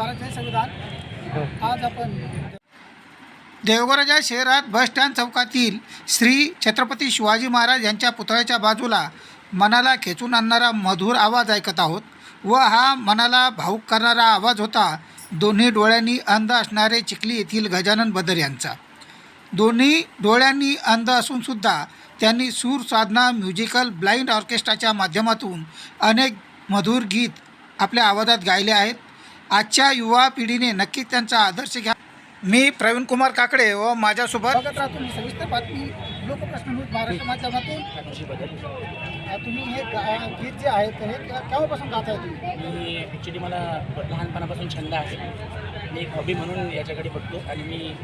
जय भारत जय संविधान आज आपण देवगराच्या शहरात बस स्टँड चौकातील श्री छत्रपती शिवाजी महाराज यांच्या पुतळ्याच्या बाजूला मनाला खेचून आणणारा मधुर आवाज ऐकत आहोत व हा मनाला भाऊक करणारा आवाज होता दोन्ही डोळ्यांनी अंध असणारे चिखली येथील गजानन बदर यांचा. दोन्ही डोळ्यांनी अंध असूनसुद्धा त्यांनी सूर साधना म्युझिकल ब्लाइंड ऑर्केस्ट्राच्या माध्यमातून अनेक मधुर गीत आपल्या आवाजात गायले आहेत. आजच्या युवा पिढीने नक्कीच त्यांचा आदर्श घ्या. मी प्रवीण कुमार काकडे व माझ्यासोबत. बघत राहा तुम्ही सविस्तर बातमी. लोकप्रश्न न्यूज महाराष्ट्र माध्यमातून. तुम्ही हे गा- गीत जे आहेत हे के- केव्हापासून गाताय तुम्ही? मी ॲक्च्युली मला लहानपणापासून छंद आहे. मी एक हॉबी म्हणून याच्याकडे बघतो आणि मी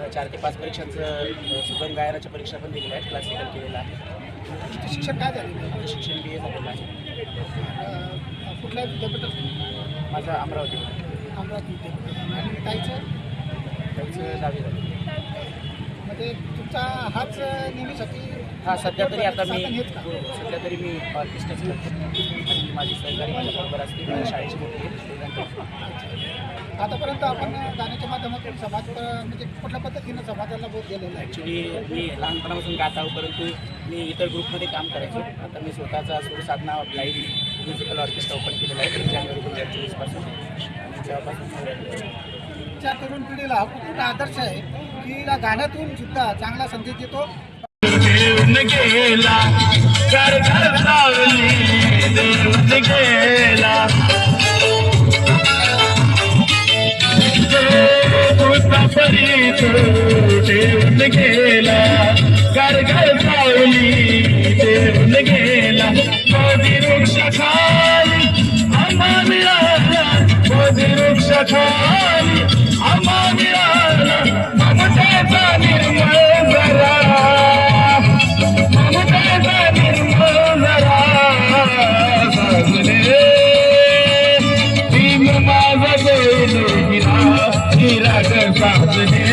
अ, चार ते पाच परीक्षांचं अ, सुगम गायनाच्या परीक्षा पण दिलेल्या आहेत क्लासिकल केलेलं आहे तुमचं शिक्षण काय माझं शिक्षण बी ए झालेलं आहे कुठल्या विद्यापीठात? माझं अमरावती. अमरावती विद्यापीठात. आणि ताईचं? त्यांचं दहावी झालं. मध्ये तुमचा हाच नेहमीसाठी हां सध्या तरी आता मी का? सध्या तरी मी ऑर्केस्ट्राच आणि माझी सहकारी माझ्याबरोबर असते. माझ्या शाळेची मोठी आतापर्यंत आपण गाण्याच्या माध्यमातून समाज म्हणजे कुठल्या पद्धतीनं समाजाला बोध दिलेला ॲक्च्युली मी लहानपणापासून गात आहो परंतु मी इतर ग्रुपमध्ये काम करायचो. आता मी स्वतःचा Sur Sadhana live musical orchestra open केलेला आहे. जानेवारी दोन हजार चोवीसपासून आणि तेव्हापासून तरुण पिढीला हा खूप मोठा आदर्श आहे. की या गाण्यातून सुद्धा चांगला संदेश देतो. गेला घर घर सावली देऊन गेला होता मोदी वृक्ष खाली आम्हा मिळाला मोदी वृक्ष खाली आम्हा मिळाला ममतेचा निर्मळ जरा. ममतेचा निर्मळ जरा. साजरे माझा हिरा हिरा साजरे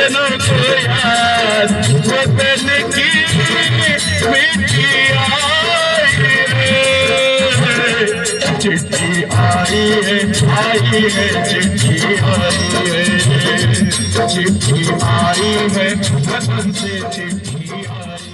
हमने वतनों को याद वतन की मिट्टी आई है चिट्ठी आई है आई है चिट्ठी आई है चिट्ठी आई है वतन से चिट्ठी